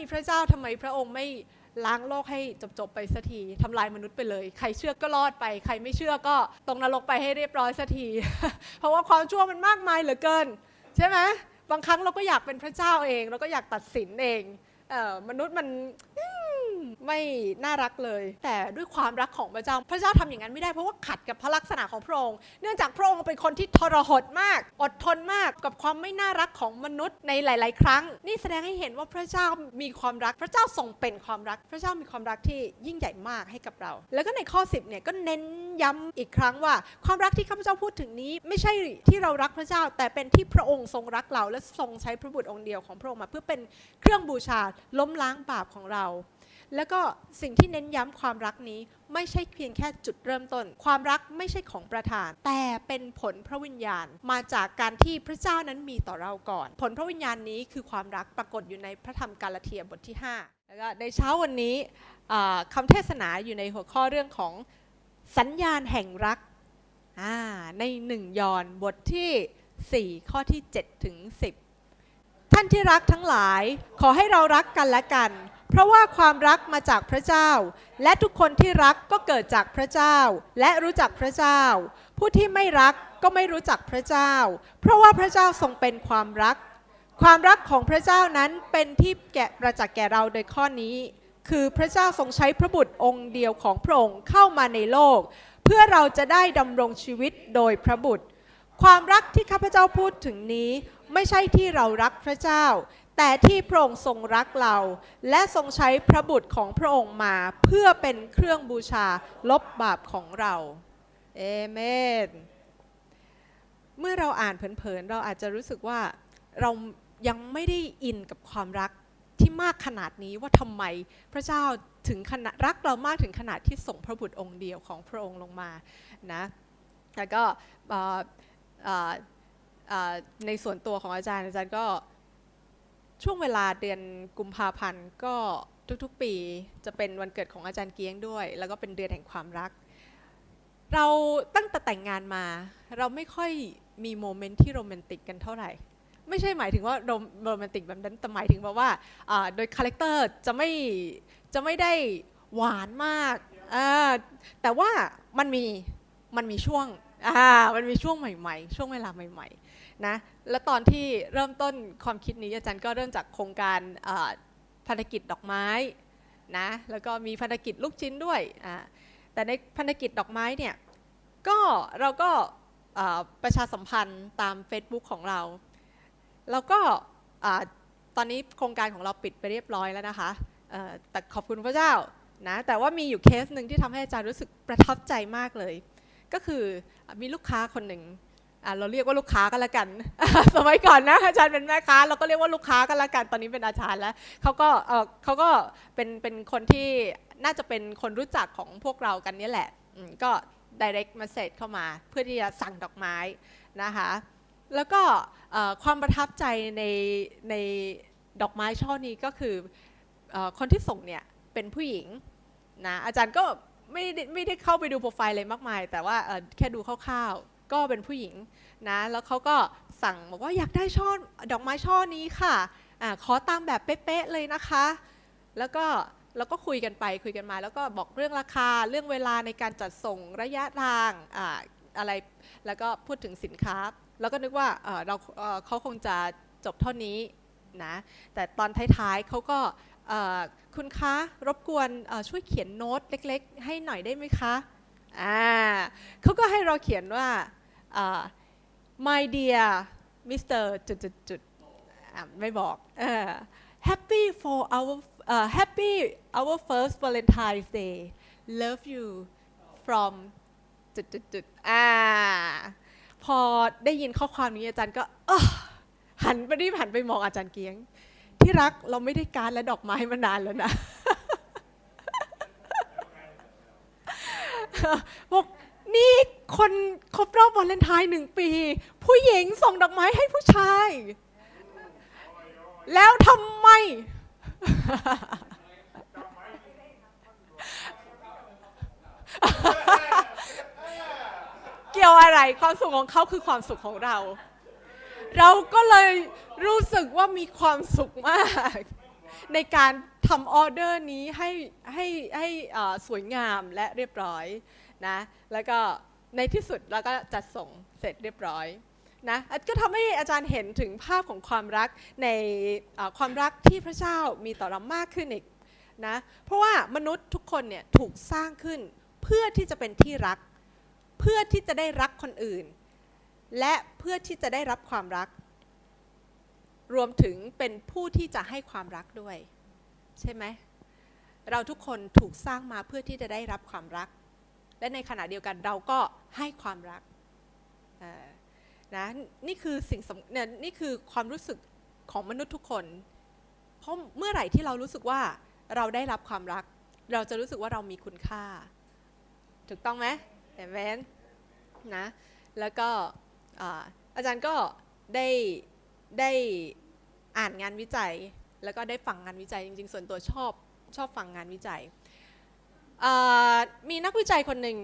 มีพระเจ้าทำไมพระองค์ไม่ล้างโลกให้จบๆไปสักทีทำลายมนุษย์ไปเลย ใครเชื่อก็รอดไป ใครไม่เชื่อก็ตกนรกไปให้เรียบร้อยสักที เพราะว่าความชั่วมันมากมายเหลือเกิน ใช่ไหมบางครั้งเราก็อยากเป็นพระเจ้าเอง เราก็อยากตัดสินเองเออมนุษย์มันม ไม่น่ารักเลย แต่ด้วยความรักของพระเจ้า พระเจ้าทำอย่างนั้นไม่ได้เพราะว่าขัดกับพระลักษณะของพระองค์ เนื่องจากพระองค์เป็นคนที่ทรหดมาก อดทนมากกับความไม่น่ารักของมนุษย์ในหลาย ๆ ครั้ง นี่แสดงให้เห็นว่าพระเจ้ามีความรัก พระเจ้าทรงเป็นความรัก พระเจ้ามีความรักที่ยิ่งใหญ่มากให้กับเรา แล้วก็ในข้อ 10เนี่ยก็เน้นย้ำอีกครั้งว่า ความรักที่ข้าพเจ้าพูดถึงนี้ ไม่ใช่ที่เรารักพระเจ้า แต่เป็นที่พระองค์ทรงรักเราและทรงใช้พระบุตรองค์เดียวของพระองค์มาเพื่อเป็นเครื่องบูชาล้มล้างบาปของเรา แล้วก็สิ่งที่เน้นย้ำความรักนี้ไม่ใช่เพียงแค่จุดเริ่มต้น ความรักไม่ใช่ของประธาน แต่เป็นผลพระวิญญาณ มาจากการที่พระเจ้านั้นมีต่อเราก่อน ผลพระวิญญาณนี้คือความรักปรากฏอยู่ในพระธรรมกาลาเทียบทที่ 5 แล้วก็ในเช้าวันนี้คำเทศนาอยู่ในหัวข้อเรื่องของสัญญาณแห่งรักในหนึ่งยอนบทที่ 4 ข้อที่7ถึง10 ท่านที่รักทั้งหลายขอให้เรารักกันและกัน เพราะว่าความรักมาจากพระเจ้า และทุกคนที่รักก็เกิดจากพระเจ้า และรู้จักพระเจ้า ผู้ที่ไม่รักก็ไม่รู้จักพระเจ้า เพราะว่าพระเจ้าทรงเป็นความรัก ความรักของพระเจ้านั้นเป็นที่แกะประจักษ์แก่เราโดยข้อนี้ คือพระเจ้าทรงใช้พระบุตรองค์เดียวของพระองค์เข้ามาในโลก เพื่อเราจะได้ดำรงชีวิตโดยพระบุตร ความรักที่ข้าพเจ้าพูดถึงนี้ไม่ใช่ที่เรารักพระเจ้า แต่ที่พระองค์ทรงรักเรา และทรงใช้พระบุตรของพระองค์มาเพื่อเป็นเครื่องบูชาลบบาปของเราเอเมนเมื่อเราอ่านเผินๆเราอาจจะรู้สึกว่าเรายังไม่ได้อินกับความรักที่มากขนาดนี้ว่าทำไมพระเจ้าถึงขนาดรักเรามากถึงขนาดที่ส่งพระบุตรองค์เดียวของพระองค์ลงมานะแล้วก็ในส่วนตัวของอาจารย์อาจารย์ก็ ช่วงเวลาเดือนกุมภาพันธ์ก็ทุกๆปีจะเป็นวันเกิดของอาจารย์เกียงด้วย แล้วก็เป็นเดือนแห่งความรัก เราตั้งแต่แต่งงานมา เราไม่ค่อยมีโมเมนต์ที่โรแมนติกกันเท่าไหร่ ไม่ใช่หมายถึงว่าโรแมนติกแบบนั้นแต่หมายถึงแบบว่าโดยคาแรคเตอร์จะไม่จะไม่ได้หวานมากแต่ว่ามันมีมันมีช่วงมันมีช่วงใหม่ ๆ ช่วงเวลาใหม่ ๆ นะแล้วตอนที่เริ่มต้นความคิดนี้อาจารย์ก็เริ่มจากโครงการอ่าภารกิจดอกไม้นะแล้วก็มีภารกิจลูกชิ้นด้วยแต่ในภารกิจดอกไม้เนี่ยก็เราก็ประชาสัมพันธ์ตาม Facebook ของเรา แล้วก็ตอนนี้โครงการของเราปิดไปเรียบร้อยแล้วนะคะแต่ขอบคุณพระเจ้านะแต่ว่ามีอยู่เคสหนึ่งที่ทำให้อาจารย์รู้สึกประทับใจมากเลย ก็คือมีลูกค้าคนหนึ่ง เราเรียกว่าลูกค้ากันละกัน สมัยก่อนนะอาจารย์เป็นแม่ค้าเราก็เรียกว่าลูกค้ากันละกัน ตอนนี้เป็นอาจารย์แล้วเขาก็เออเขาก็เป็นเป็นคนที่น่าจะเป็นคนรู้จักของพวกเรากันนี่แหละก็ direct message เข้ามาเพื่อที่จะสั่งดอกไม้นะคะ แล้วก็ความประทับใจในในดอกไม้ช่อนี้ก็คืออคนที่ส่งเนี่ยเป็นผู้หญิงนะอาจารย์ก็ไม่ไม่ได้เข้าไปดูโปรไฟล์อะไรมากมาย แต่ว่าแค่ดูคร่าวๆ ก็เป็นผู้หญิงนะแล้วเขาก็สั่งบอกว่าอยากได้ช่อดอกไม้ช่อนี้ค่ะอะขอตามแบบเป๊ะๆเลยนะคะ แล้วก็เราก็คุยกันไปคุยกันมา แล้วก็บอกเรื่องราคาเรื่องเวลาในการจัดส่งระยะทางอ่าอะไรแล้วก็พูดถึงสินค้า แล้วก็นึกว่าเเราเขาคงจะจบเท่านี้นะแต่ตอนท้ายๆเขาก็คุณคะรบกวนช่วยเขียนโน้ตเล็ก ๆ ให้หน่อยได้ไหมคะอ่าเขาก็ให้เราเขียนว่า my dear Mr. จุดจุดจุดๆไม่บอก happy for our uh, happy our first Valentine's Day love you from จุดจุดจุดอ่าพอได้ยินข้อความนี้อาจารย์ก็หันไปรีบหันไปมองอาจารย์เกียง ที่รักเราไม่ได้การและดอกไม้มานานแล้วนะบอก นี่คนครบรอบวาเลนไทน์หนึ่งปี ผู้หญิงส่งดอกไม้ให้ผู้ชาย แล้วทำไม เกี่ยวอะไรความสุขของเขาคือความสุขของเรา เราก็เลยรู้สึกว่ามีความสุขมาก ในการทำออเดอร์นี้ให้ให้ให้สวยงามและเรียบร้อย นะแล้วก็ในที่สุดเราก็จัดส่งเสร็จเรียบร้อยนะก็ทำให้อาจารย์เห็นถึงภาพของความรักในความรักที่พระเจ้ามีต่อเรามากขึ้นอีกนะเพราะว่ามนุษย์ทุกคนเนี่ยถูกสร้างขึ้นเพื่อที่จะเป็นที่รัก เพื่อที่จะได้รักคนอื่น และเพื่อที่จะได้รับความรัก รวมถึงเป็นผู้ที่จะให้ความรักด้วย ใช่ไหมเราทุกคนถูกสร้างมาเพื่อที่จะได้รับความรัก และในขณะเดียวกันเราก็ให้ความรักนะนี่คือสิ่งเนี่ยนี่คือความรู้สึกของมนุษย์ทุกคน เพราะเมื่อไหร่ที่เรารู้สึกว่าเราได้รับความรัก เราจะรู้สึกว่าเรามีคุณค่า ถูกต้องไหมเอเมนนะแล้วก็อาอาจารย์ก็ได้ได้อ่านงานวิจัย แล้วก็ได้ฟังงานวิจัยจริงๆ ส่วนตัวชอบชอบฟังงานวิจัย มีนักวิจัยคนหนึ่ง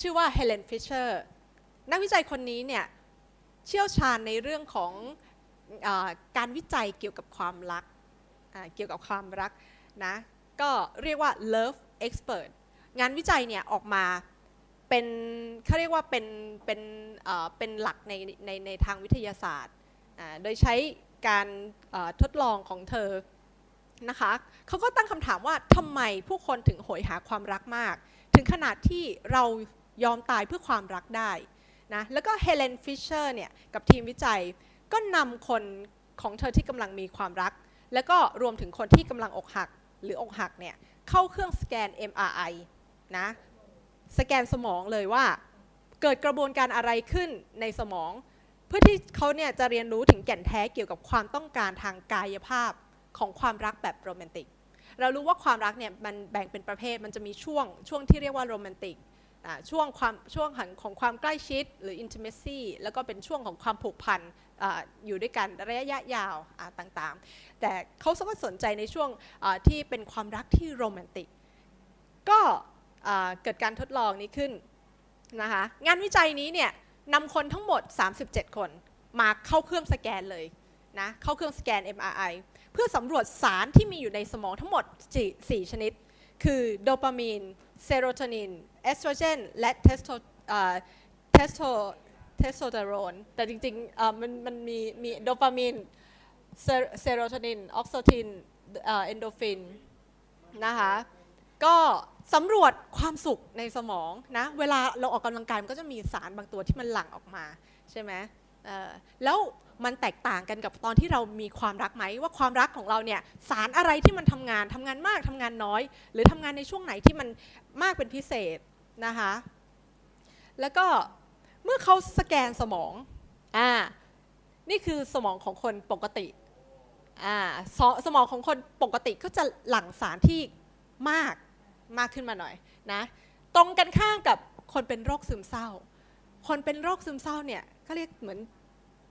ชื่อว่าเฮเลนฟิชเชอร์นักวิจัยคนนี้เนี่ยเชี่ยวชาญในเรื่องของอการวิจัยเกี่ยวกับความรักเกี่ยวกับความรักนะก็เรียกว่า love expert งานวิจัยเนี่ยออกมาเป็นเขาเรียกว่าเป็นเป็นเป็นหลักในในในทางวิทยาศาสตร์ โดยใช้การทดลองของเธอ นะคะเขาก็ตั้งคำถามว่าทำไมผู้คนถึงโหยหาความรักมาก ถึงขนาดที่เรายอมตายเพื่อความรักได้นะแล้วก็เฮเลนฟิชเชอร์เนี่ยกับทีมวิจัยก็นำคนของเธอที่กำลังมีความรัก แล้วก็รวมถึงคนที่กำลังอกหักหรืออกหักเนี่ยเข้าเครื่องสแกน MRI นะสแกนสมองเลยว่าเกิดกระบวนการอะไรขึ้นในสมอง เพื่อที่เขาเนี่ยจะเรียนรู้ถึงแก่นแท้เกี่ยวกับความต้องการทางกายภาพ ของความรักแบบโรแมนติก เรารู้ว่าความรักเนี่ยมันแบ่งเป็นประเภท มันจะมีช่วงช่วงที่เรียกว่าโรแมนติกช่วงความช่วงของความใกล้ชิดหรือ intimacy แล้วก็เป็นช่วงของความผูกพันออยู่ด้วยกันระยะยาวต่างๆ แต่เขาก็สนใจในช่วงที่เป็นความรักที่โรแมนติก ก็เกิดการทดลองนี้ขึ้นนะคะงานวิจัยนี้เนี่ยนำคนทั้งหมด 37 คนมาเข้าเครื่องสแกนเลยนะเข้าเครื่องสแกน MRI พื่อสำรวจสารที่มีอยู่ในสมองทั้งหมด 4 ชนิด คือโดปามีน เซโรโทนิน เอสโตรเจน และเทสโทเทสโทเทสโทสเตอโรน แต่จริงๆมันมันมีมีโดปามีน เซโรโทนิน ออกโซทิน เอนโดฟิน นะคะ ก็สำรวจความสุขในสมองนะ เวลาเราออกกำลังกายมันก็จะมีสารบางตัวที่มันหลั่งออกมาใช่ไหม แล้วมันแตกต่างกันกับตอนที่เรามีความรักไหมว่าความรักของเราเนี่ยสารอะไรที่มันทำงานทำงานมากทำงานน้อย หรือทำงานในช่วงไหนที่มันมากเป็นพิเศษนะคะแล้วก็เมื่อเขาสแกนสมองอ่านี่คือสมองของคนปกติอ่าสสมองของคนปกติก็จะหลั่งสารที่มากมากขึ้นมาหน่อยนะตรงกันข้ามกับคนเป็นโรคซึมเศร้า คนเป็นโรคซึมเศร้าเนี่ย เขาเรียกเหมือน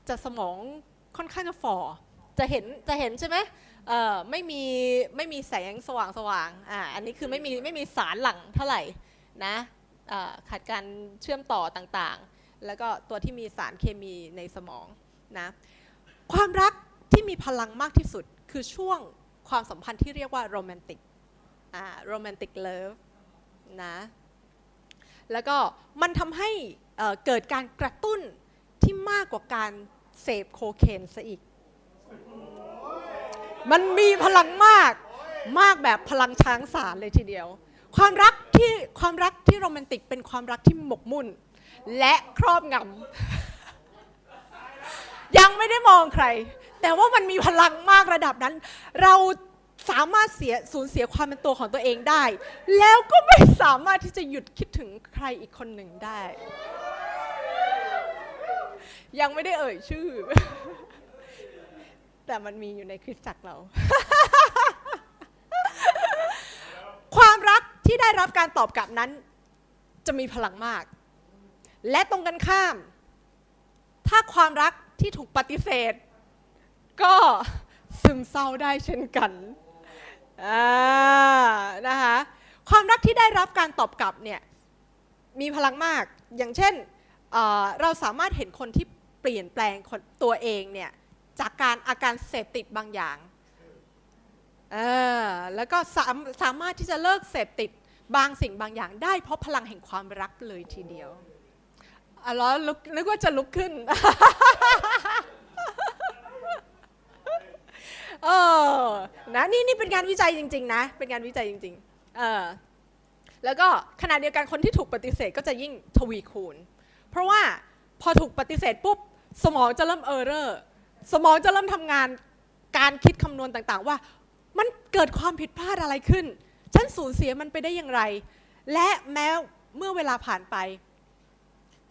จะสมองค่อนข้างจะฝ่อจะเห็นจะเห็นใช่ไหมเอ่อไม่มีไม่มีแสงสว่างสว่างอ่าอันนี้คือไม่มีไม่มีสารหลังเท่าไหร่นะเอ่อขาดการเชื่อมต่อต่างๆ แล้วก็ตัวที่มีสารเคมีในสมองนะความรักที่มีพลังมากที่สุดคือช่วงความสัมพันธ์ที่เรียกว่าโรแมนติกอ่าโรแมนติกเลิฟนะแล้วก็มันทำให้เกิดการกระตุ้น มากกว่าการเสพโคเคนซะอีก มันมีพลังมากมากแบบพลังช้างสารเลยทีเดียว ความรักที่ความรักที่โรแมนติกเป็นความรักที่หมกมุ่น และครอบงำยังไม่ได้มองใคร แต่ว่ามันมีพลังมากระดับนั้น เราสามารถเสียสูญเสียความเป็นตัวของตัวเองได้ แล้วก็ไม่สามารถที่จะหยุดคิดถึงใครอีกคนหนึ่งได้ ยังไม่ได้เอ่ยชื่อ แต่มันมีอยู่ในคริสตจักรเรา ความรักที่ได้รับการตอบกลับนั้น จะมีพลังมาก และตรงกันข้าม ถ้าความรักที่ถูกปฏิเสธ ก็ซึมเศร้าได้เช่นกันอ่านะคะความรักที่ได้รับการตอบกลับเนี่ยมีพลังมากอย่างเช่น เราสามารถเห็นคนที่เปลี่ยนแปลงตัวเองเนี่ยจากการอาการเสพติดบางอย่างเออแล้วก็สามสามารถที่จะเลิกเสพติดบางสิ่งบางอย่างได้เพราะพลังแห่งความรักเลยทีเดียวอ๋อเหรอลุกนึกว่าจะลุกขึ้นเออนะนี่นี่เป็นงานวิจัยจริง ๆ นะ เป็นงานวิจัยจริง ๆ เออแล้วก็ขณะเดียวกันคนที่ถูกปฏิเสธก็จะยิ่งทวีคูณ เพราะว่าพอถูกปฏิเสธปุ๊บสมองจะเริ่มเออร์เรอร์สมองจะเริ่มทำงานการคิดคำนวณต่างๆ ว่ามันเกิดความผิดพลาดอะไรขึ้น ฉันสูญเสียมันไปได้อย่างไร และแม้เมื่อเวลาผ่านไป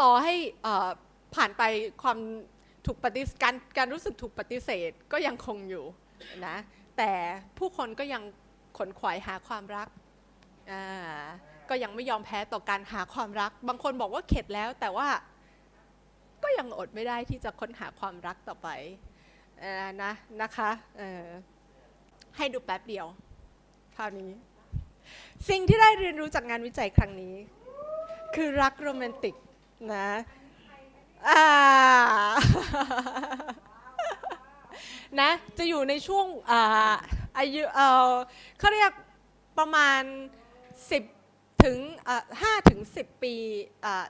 ต่อให้อ่อผ่านไปความถูกปฏิการการรู้สึกถูกปฏิเสธก็ยังคงอยู่นะแต่ผู้คนก็ยังขนขวายหาความรักอ่า ก็ยังไม่ยอมแพ้ต่อการหาความรัก บางคนบอกว่าเข็ดแล้วแต่ว่าก็ยังอดไม่ได้ที่จะค้นหาความรักต่อไปออนะนะคะให้ดูแป๊บเดียวคราวนี้ สิ่งที่ได้เรียนรู้จากงานวิจัยครั้งนี้ คือรักโรแมนติกนะอ่านะจะอยู่ในช่วงอายุเออเขาเรียกประมาณ 10 ถึงอ่า5ถึง10ปีอ่า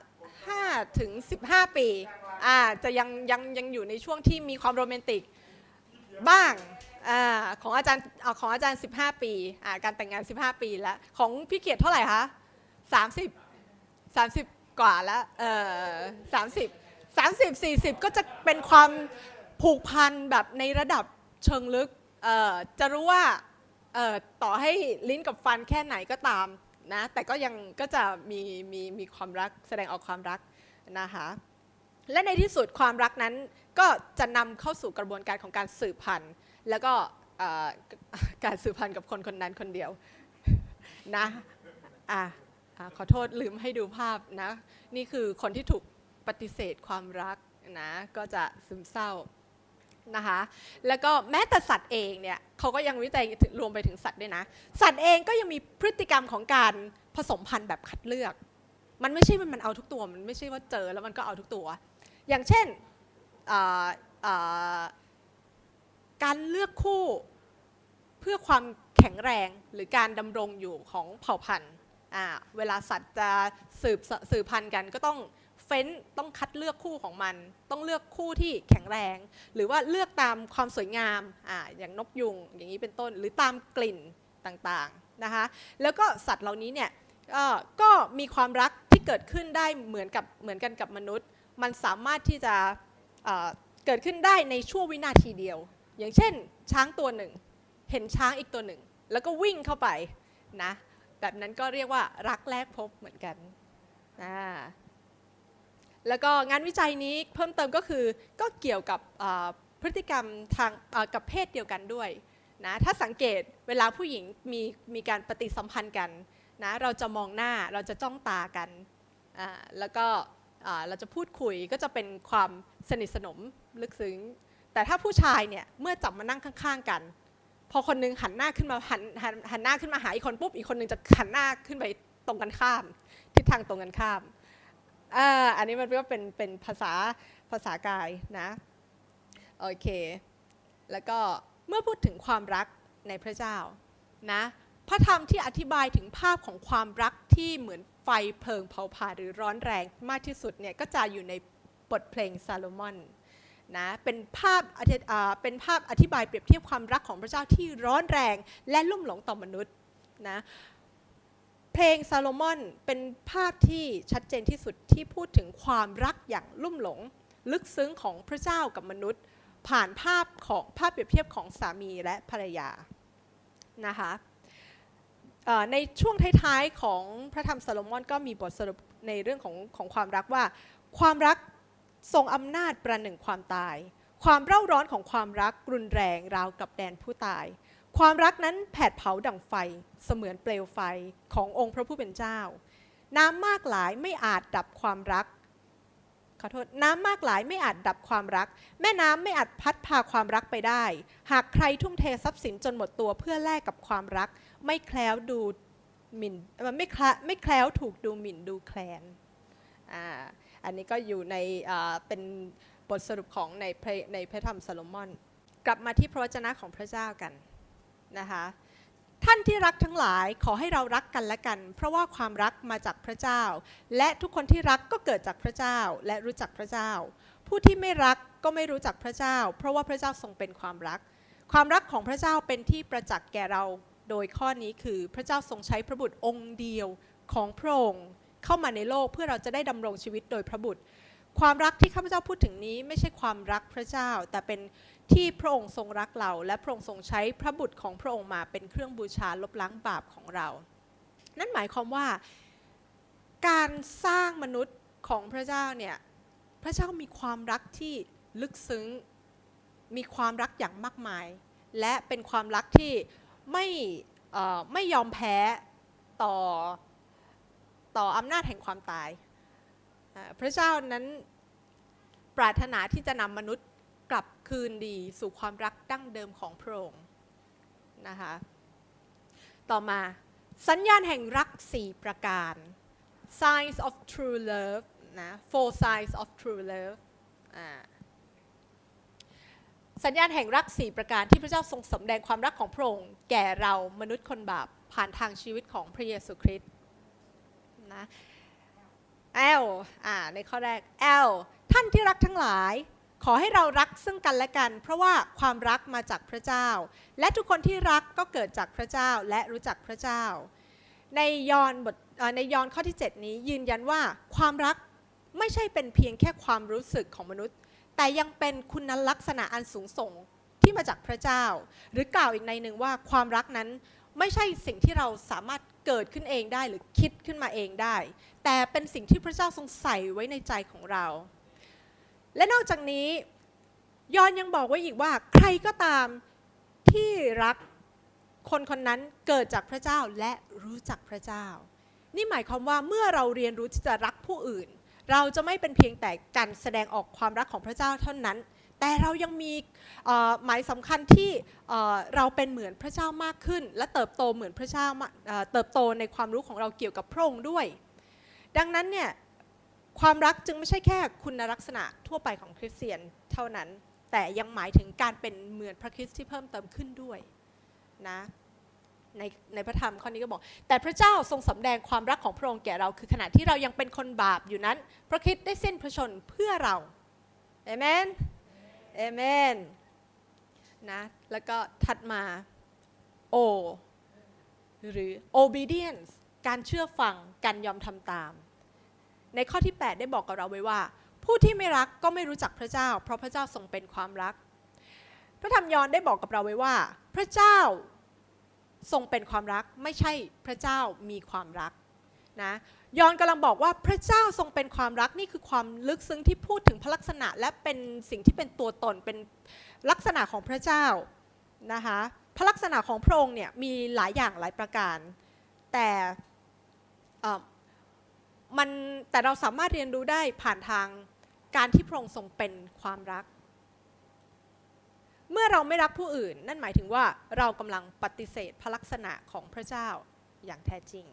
5ถึง15ปีอ่าจะยังยังยังอยู่ในช่วงที่มีความโรแมนติกบ้างอของอาจารย์ของอาจารย์ 15 ปีการแต่งงาน 15 ปีแล้ว ของพี่เกียรติเท่าไหร่คะ30 30 กว่าแล้วเออ30 30 40ก็จะเป็นความผูกพันแบบในระดับเชิงลึกจะรู้ว่าต่อให้ลิ้นกับฟันแค่ไหนก็ตาม นะแต่ก็ยังก็จะมีมีมีความรักแสดงออกความรักนะคะและในที่สุดความรักนั้นก็จะนำเข้าสู่กระบวนการของการสืบพันธุ์ แล้วก็การสืบพันธุ์กับคนคนนั้นคนเดียวนะอะอะขอโทษลืมให้ดูภาพนะ นี่คือคนที่ถูกปฏิเสธความรักนะ ก็จะซึมเศร้า นะคะ แล้วก็แม้แต่สัตว์เองเนี่ยเขาก็ยังวิจัยถึงรวมไปถึงสัตว์ด้วยนะ สัตว์เองก็ยังมีพฤติกรรมของการผสมพันธุ์แบบคัดเลือก มันไม่ใช่ว่ามันเอาทุกตัว มันไม่ใช่ว่าเจอแล้วมันก็เอาทุกตัว อย่างเช่นการเลือกคู่เพื่อความแข็งแรงหรือการดำรงอยู่ของเผ่าพันธุ์เวลาสัตว์จะสืบสืบพันธุ์กันก็ต้อง เฟ้นต้องคัดเลือกคู่ของมัน ต้องเลือกคู่ที่แข็งแรง หรือว่าเลือกตามความสวยงามอ่าอย่างนกยุงอย่างนี้เป็นต้น หรือตามกลิ่นต่างๆนะคะ แล้วก็สัตว์เหล่านี้เนี่ยก็มีความรักที่เกิดขึ้นได้เหมือนกับเหมือนกันกับมนุษย์ มันสามารถที่จะเอ่อเกิดขึ้นได้ในช่วงวินาทีเดียว อย่างเช่น ช้างตัวหนึ่ง เห็นช้างอีกตัวหนึ่ง แล้วก็วิ่งเข้าไปนะแบบนั้นก็เรียกว่ารักแรกพบเหมือนกันอ่า แล้วก็งานวิจัยนี้เพิ่มเติมก็คือก็เกี่ยวกับพฤติกรรมทางกับเพศเดียวกันด้วยนะถ้าสังเกตเวลาผู้หญิงมีมีการปฏิสัมพันธ์กันนะเราจะมองหน้าเราจะจ้องตากันแล้วก็เราจะพูดคุยก็จะเป็นความสนิทสนมลึกซึ้ง แต่ถ้าผู้ชายเนี่ยเมื่อจับมานั่งข้าง ๆกัน พอคนหนึงหันหน้าขึ้นมาหันหันหันหน้าขึ้นมาหาอีกคนปุ๊บอีกคนหนึงจะหันหน้าขึ้นไปตรงกันข้าม ทิศทางตรงกันข้าม อ่าอันนี้มันก็เป็นเป็นภาษาภาษากายนะโอเค แล้วก็เมื่อพูดถึงความรักในพระเจ้านะพระธรรมที่อธิบายถึงภาพของความรักที่เหมือนไฟเพลิงเผาผลาญหรือร้อนแรงมากที่สุดเนี่ยก็จะอยู่ในบทเพลงซาโลมอนนะเป็นภาพเป็นภาพอธิบายเปรียบเทียบความรักของพระเจ้าที่ร้อนแรงและลุ่มหลงต่อมนุษย์นะ เพลงซาโลมอนเป็นภาพที่ชัดเจนที่สุดที่พูดถึงความรักอย่างลุ่มหลง ลึกซึ้งของพระเจ้ากับมนุษย์ ผ่านภาพของภาพเปรียบเทียบของสามีและภรรยานะคะในช่วงท้ายๆของพระธรรมซาโลมอนก็มีบทสรุปในเรื่องของของความรักว่า ความรักทรงอำนาจประหนึ่งความตาย ความเร่าร้อนของความรักรุนแรงราวกับแดนผู้ตาย ความรักนั้นแผดเผาดั่งไฟเสมือนเปลวไฟขององค์พระผู้เป็นเจ้า น้ำมากหลายไม่อาจดับความรักขอโทษน้ำมากหลายไม่อาจดับความรัก แม่น้ำไม่อาจพัดพาความรักไปได้ หากใครทุ่มเททรัพย์สินจนหมดตัวเพื่อแลกกับความรัก ไม่แคล้วดูหมิ่นไม่แคลไม่แคล้วถูกดูหมิ่นดูแคลนอ่าอันนี้ก็อยู่ในเป็นบทสรุปของในพระในพระธรรมซาโลมอน กลับมาที่พระวจนะของพระเจ้ากัน นะคะท่านที่รักทั้งหลายขอให้เรารักกันและกัน เพราะว่าความรักมาจากพระเจ้า และทุกคนที่รักก็เกิดจากพระเจ้าและรู้จักพระเจ้า ผู้ที่ไม่รักก็ไม่รู้จักพระเจ้า เพราะว่าพระเจ้าทรงเป็นความรัก ความรักของพระเจ้าเป็นที่ประจักษ์แก่เรา โดยข้อนี้คือพระเจ้าทรงใช้พระบุตรองค์เดียวของพระองค์เข้ามาในโลกเพื่อเราจะได้ดำรงชีวิตโดยพระบุตร ความรักที่ข้าพเจ้าพูดถึงนี้ไม่ใช่ความรักพระเจ้า แต่เป็น ที่พระองค์ทรงรักเรา และพระองค์ทรงใช้พระบุตรของพระองค์มาเป็นเครื่องบูชาลบล้างบาปของเรา นั่นหมายความว่าการสร้างมนุษย์ของพระเจ้าเนี่ยพระเจ้ามีความรักที่ลึกซึ้ง มีความรักอย่างมากมาย และเป็นความรักที่ไม่ไม่ยอมแพ้ต่อต่ออำนาจแห่งความตาย พระเจ้านั้นปรารถนาที่จะนำมนุษย์ คืนดีสู่ความรักดั้งเดิมของพระองค์นะคะต่อมาสัญญาณแห่งรัก 4 ประการ signs of true love นะ four signs of true love สัญญาณแห่งรัก 4 ประการที่พระเจ้าทรงสำแดงความรักของพระองค์แก่เรามนุษย์คนบาปผ่านทางชีวิตของพระเยซูคริสต์นะ L อ่าในข้อแรก L ท่านที่รักทั้งหลาย ขอให้เรารักซึ่งกันและกัน เพราะว่าความรักมาจากพระเจ้า และทุกคนที่รักก็เกิดจากพระเจ้าและรู้จักพระเจ้า ในยอห์นบทในยอห์นข้อที่ 7 นี้ยืนยันว่าความรักไม่ใช่เป็นเพียงแค่ความรู้สึกของมนุษย์ แต่ยังเป็นคุณลักษณะอันสูงส่งที่มาจากพระเจ้า หรือกล่าวอีกในหนึ่งว่าความรักนั้นไม่ใช่สิ่งที่เราสามารถเกิดขึ้นเองได้หรือคิดขึ้นมาเองได้ แต่เป็นสิ่งที่พระเจ้าทรงใส่ไว้ในใจของเรา และนอกจากนี้ยอนยังบอกไว้อีกว่าใครก็ตามที่รักคนคนนั้นเกิดจากพระเจ้าและรู้จักพระเจ้า นี่หมายความว่าเมื่อเราเรียนรู้ที่จะรักผู้อื่น เราจะไม่เป็นเพียงแต่การแสดงออกความรักของพระเจ้าเท่านั้น แต่เรายังมีหมายสำคัญที่เราเป็นเหมือนพระเจ้ามากขึ้น และเติบโตเหมือนพระเจ้าเติบโตในความรู้ของเราเกี่ยวกับพระองค์ด้วย ดังนั้นเนี่ย ความรักจึงไม่ใช่แค่คุณลักษณะทั่วไปของคริสเตียนเท่านั้น แต่ยังหมายถึงการเป็นเหมือนพระคริสต์ที่เพิ่มเติมขึ้นด้วยนะในในพระธรรมข้อนี้ก็บอก แต่พระเจ้าทรงสำแดงความรักของพระองค์แก่เรา คือขณะที่เรายังเป็นคนบาปอยู่นั้น พระคริสต์ได้สิ้นพระชนเพื่อเราเอเมนเอเมนนะแล้วก็ถัดมา O หรือ obedience การเชื่อฟังการยอมทำตาม ในข้อที่ 8 ได้บอกกับเราไว้ว่า ผู้ที่ไม่รักก็ไม่รู้จักพระเจ้า เพราะพระเจ้าทรงเป็นความรัก พระธรรมยอห์นได้บอกกับเราไว้ว่า พระเจ้าทรงเป็นความรักไม่ใช่พระเจ้ามีความรักนะยอห์นกำลังบอกว่าพระเจ้าทรงเป็นความรักนี่คือความลึกซึ้งที่พูดถึงพระลักษณะ และเป็นสิ่งที่เป็นตัวตนเป็นลักษณะของพระเจ้านะคะพระลักษณะของพระองค์เนี่ยมีหลายอย่างหลายประการ แต่ มันแต่เราสามารถเรียนรู้ได้ผ่านทางการที่พระองค์ทรงเป็นความรัก เมื่อเราไม่รักผู้อื่น นั่นหมายถึงว่าเรากำลังปฏิเสธพระลักษณะของพระเจ้าอย่างแท้จริง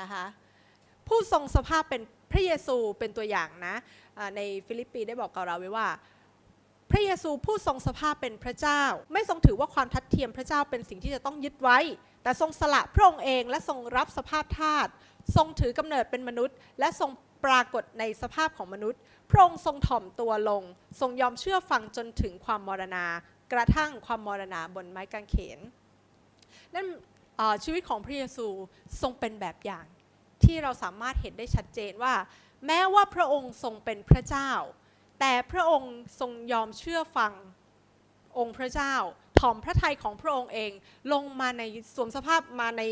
นะคะผู้ทรงสภาพเป็นพระเยซูเป็นตัวอย่างนะในฟิลิปปีได้บอกกับเราไว้ว่า พระเยซูผู้ทรงสภาพเป็นพระเจ้า ไม่ทรงถือว่าความทัดเทียมพระเจ้าเป็นสิ่งที่จะต้องยึดไว้ แต่ทรงสละพระองค์เองและทรงรับสภาพทาส ทรงถือกำเนิดเป็นมนุษย์ และทรงปรากฏในสภาพของมนุษย์ พระองค์ทรงถ่อมตัวลง ทรงยอมเชื่อฟังจนถึงความมรณา กระทั่งความมรณาบนไม้กางเขน นั่นชีวิตของพระเยซูทรงเป็นแบบอย่าง ที่เราสามารถเห็นได้ชัดเจนว่า แม้ว่าพระองค์ทรงเป็นพระเจ้า แต่พระองค์ทรงยอมเชื่อฟังองค์พระเจ้าถ่อมพระทัยของพระองค์เองลงมาในสวมสภาพมาใน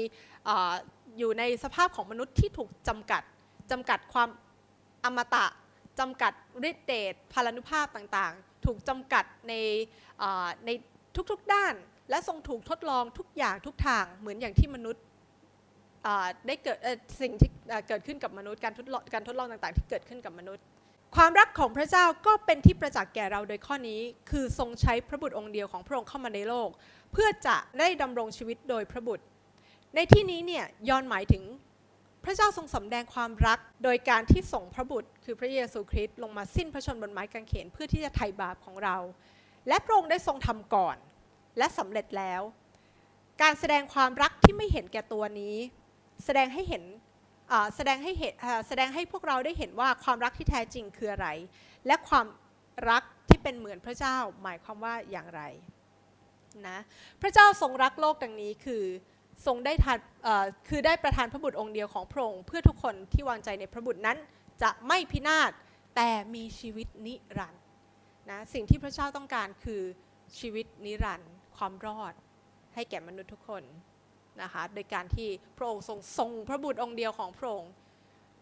อยู่ในสภาพของมนุษย์ที่ถูกจำกัดจำกัดความอมตะจำกัดฤทธิเดชพลานุภาพต่างๆ ถูกจำกัดในในทุกๆด้าน และทรงถูกทดลองทุกอย่างทุกทางเหมือนอย่างที่มนุษย์ได้เกิดสิ่งที่เอ่อเกิดขึ้นกับมนุษย์การทดลองการทดลองต่างๆ ที่เกิดขึ้นกับมนุษย์ ความรักของพระเจ้าก็เป็นที่ประจักษ์แก่เราโดยข้อนี้ คือทรงใช้พระบุตรองค์เดียวของพระองค์เข้ามาในโลก เพื่อจะได้ดำรงชีวิตโดยพระบุตร ในที่นี้เนี่ยยอนหมายถึงพระเจ้าทรงสำแดงความรัก โดยการที่ส่งพระบุตร คือพระเยซูคริสต์ลงมาสิ้นพระชนม์บนไม้กางเขนเพื่อที่จะไถ่บาปของเรา และพระองค์ได้ทรงทำก่อน และสำเร็จแล้ว การแสดงความรักที่ไม่เห็นแก่ตัวนี้ แสดงให้เห็นแสดงให้เห็นแสดงให้พวกเราได้เห็นว่าความรักที่แท้จริงคืออะไร และความรักที่เป็นเหมือนพระเจ้าหมายความว่าอย่างไรนะพระเจ้าทรงรักโลกดังนี้คือ ทรงได้ทานคือได้ประทานพระบุตรองค์เดียวของพระองค์เพื่อทุกคนที่วางใจในพระบุตรนั้น จะไม่พินาศแต่มีชีวิตนิรันดร์นะสิ่งที่พระเจ้าต้องการคือชีวิตนิรันดร์ความรอดให้แก่มนุษย์ทุกคนนะคะโดยการที่พระองค์ทรงทรงพระบุตรองค์เดียวของพระองค์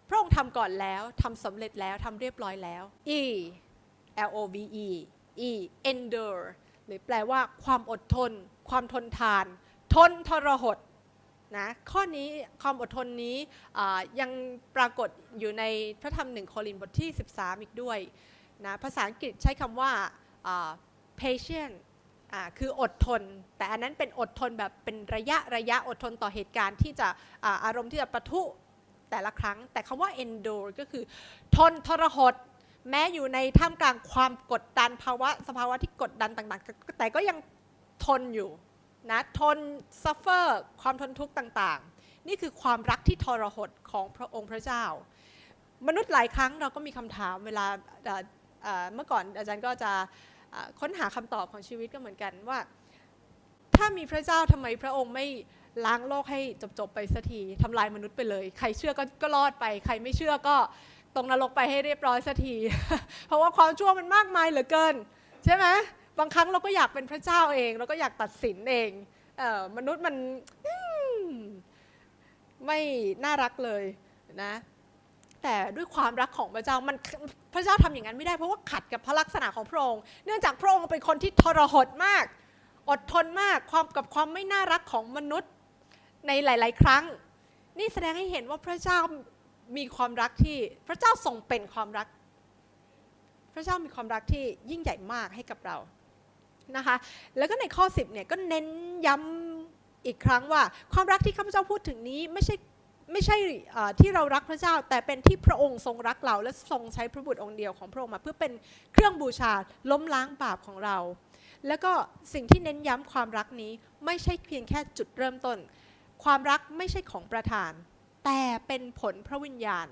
พระองค์ทำก่อนแล้วทำสำเร็จแล้วทำเรียบร้อยแล้ว E L O V E E endure หรือแปลว่าความอดทน ความทนทาน ทนทรหด นะข้อนี้ความอดทนนี้ยังปรากฏอยู่ในพระธรรมหนึ่งโครินบทที่ 13 อีกด้วยนะภาษาอังกฤษใช้คำว่า patient คืออดทน แต่อันนั้นเป็นอดทนแบบเป็นระยะระยะอดทนต่อเหตุการณ์ที่จะอาอารมณ์ที่จะประทุแต่ละครั้ง แต่คำว่า endure ก็คือ ทนทรหดแม้อยู่ในท่ามกลางความกดดันภาวะสภาวะที่กดดันต่างๆ แต่ก็ยังทนอยู่ นะทน suffer ความทนทุกข์ต่างๆ นี่คือความรักที่ทรหดของพระองค์พระเจ้า มนุษย์หลายครั้งเราก็มีคำถามเวลาเมื่อก่อนอาจารย์ก็จะค้นหาคำตอบของชีวิตก็เหมือนกันว่า ถ้ามีพระเจ้าทำไมพระองค์ไม่ล้างโลกให้จบๆไปสักทีทำลายมนุษย์ไปเลย ใครเชื่อก็ก็รอดไป ใครไม่เชื่อก็ตกนรกไปให้เรียบร้อยสักที เพราะว่าความชั่วมันมากมายเหลือเกิน ใช่ไหม บางครั้งเราก็อยากเป็นพระเจ้าเองเราก็อยากตัดสินเองเออมนุษย์มันไม่น่ารักเลยนะแต่ด้วยความรักของพระเจ้ามันพระเจ้าทำอย่างนั้นไม่ได้เพราะว่าขัดกับพระลักษณะของพระองค์ เนื่องจากพระองค์เป็นคนที่ทรหดมาก อดทนมากความกับความไม่น่ารักของมนุษย์ในหลาย ๆ ครั้ง นี่แสดงให้เห็นว่าพระเจ้ามีความรักที่พระเจ้าทรงเป็นความรัก พระเจ้ามีความรักที่ยิ่งใหญ่มากให้กับเรา นะคะ แล้วก็ในข้อ 10เนี่ยก็เน้นย้ำอีกครั้งว่า ความรักที่ข้าพเจ้าพูดถึงนี้ไม่ใช่ไม่ใช่ที่เรารักพระเจ้า แต่เป็นที่พระองค์ทรงรักเรา และทรงใช้พระบุตรองค์เดียวของพระองค์มา เพื่อเป็นเครื่องบูชาล้มล้างบาปของเรา แล้วก็สิ่งที่เน้นย้ำความรักนี้ไม่ใช่เพียงแค่จุดเริ่มต้น ความรักไม่ใช่ของประธาน แต่เป็นผลพระวิญญาณ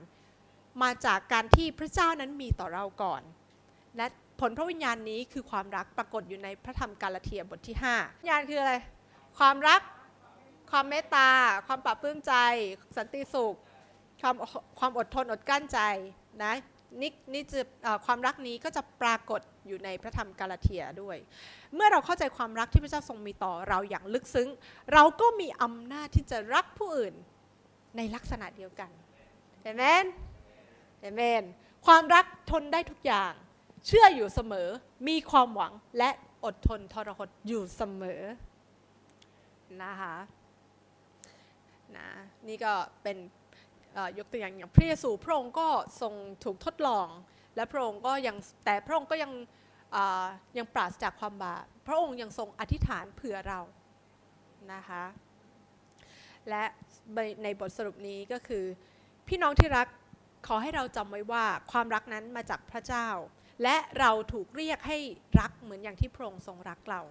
มาจากการที่พระเจ้านั้นมีต่อเราก่อน และ ผลพระวิญญาณนี้คือความรักปรากฏอยู่ในพระธรรมกาลาเทียบทที่ 5 วิญญาณคืออะไร ความรัก ความเมตตา ความปราบปลื้มใจ สันติสุข ความความอดทนอดกลั้นใจนะนี่นี่จะความรักนี้ก็จะปรากฏอยู่ในพระธรรมกาลาเทียด้วย เมื่อเราเข้าใจความรักที่พระเจ้าทรงมีต่อเราอย่างลึกซึ้ง เราก็มีอำนาจที่จะรักผู้อื่นในลักษณะเดียวกันเอเมนเอเมน ความรักทนได้ทุกอย่าง เชื่ออยู่เสมอ มีความหวังและอดทนทรหดอยู่เสมอนะคะนะนี่ก็เป็นยกตัวอย่างอย่างพระเยซูพระองค์ก็ทรงถูกทดลอง และพระองค์ก็ยังแต่พระองค์ก็ยังยังปราศจากความบาปพระองค์ยังทรงอธิษฐานเผื่อเรานะคะและในบทสรุปนี้ก็คือ พี่น้องที่รักขอให้เราจำไว้ว่าความรักนั้นมาจากพระเจ้า และเราถูกเรียกให้รักเหมือนอย่างที่พระองค์ทรงรักเรา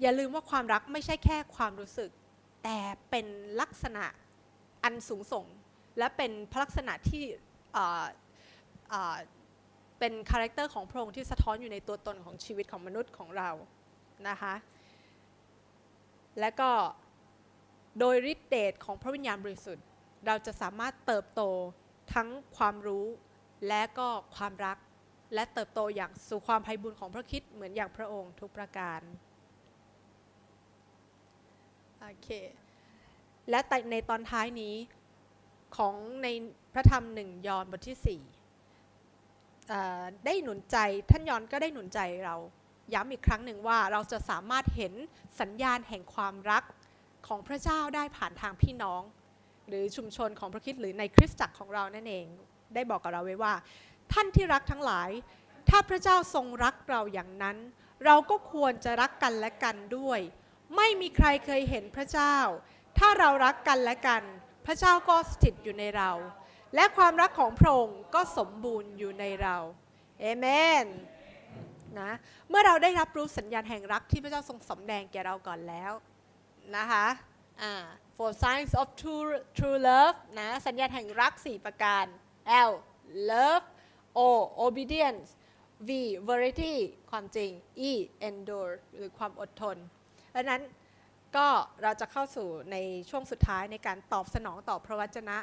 อย่าลืมว่าความรักไม่ใช่แค่ความรู้สึก แต่เป็นลักษณะอันสูงส่ง และเป็นพระลักษณะที่เอ่อเอ่อเป็นคาแรคเตอร์ของพระองค์ที่สะท้อนอยู่ในตัวตนของชีวิตของมนุษย์ของเรานะคะและก็โดยฤทธิเดชของพระวิญญาณบริสุทธิ์ เราจะสามารถเติบโตทั้งความรู้และก็ความรัก และเติบโตอย่างสู่ความไพบุญของพระคิดเหมือนอย่างพระองค์ทุกประการโอเคและในตอนท้ายนี้ของในพระธรรมหนึ่งยอนบทที่4เอ่ได้หนุนใจท่านยอนก็ได้หนุนใจเราย้ำอีกครั้งหนึ่งว่าเราจะสามารถเห็นสัญญาณแห่งความรักของพระเจ้าได้ผ่านทางพี่น้อง หรือชุมชนของพระคริสต์หรือในคริสตจักรของเรานั่นเอง ได้บอกกับเราไว้ว่า ท่านที่รักทั้งหลาย ถ้าพระเจ้าทรงรักเราอย่างนั้น เราก็ควรจะรักกันและกันด้วย ไม่มีใครเคยเห็นพระเจ้า ถ้าเรารักกันและกัน พระเจ้าก็สถิตอยู่ในเรา และความรักของพระองค์ก็สมบูรณ์อยู่ในเราเอเมนนะเมื่อเราได้รับรู้สัญญาณแห่งรักที่พระเจ้าทรงสำแดงแก่เราก่อนแล้วนะคะอ่า four signs of true true love นะสัญญาณแห่งรัก 4 ประการ L love O obedience V verity ความจริง E endure หรือความอดทนดังนั้นก็เราจะเข้าสู่ในช่วงสุดท้ายในการตอบสนองต่อพระวจนะ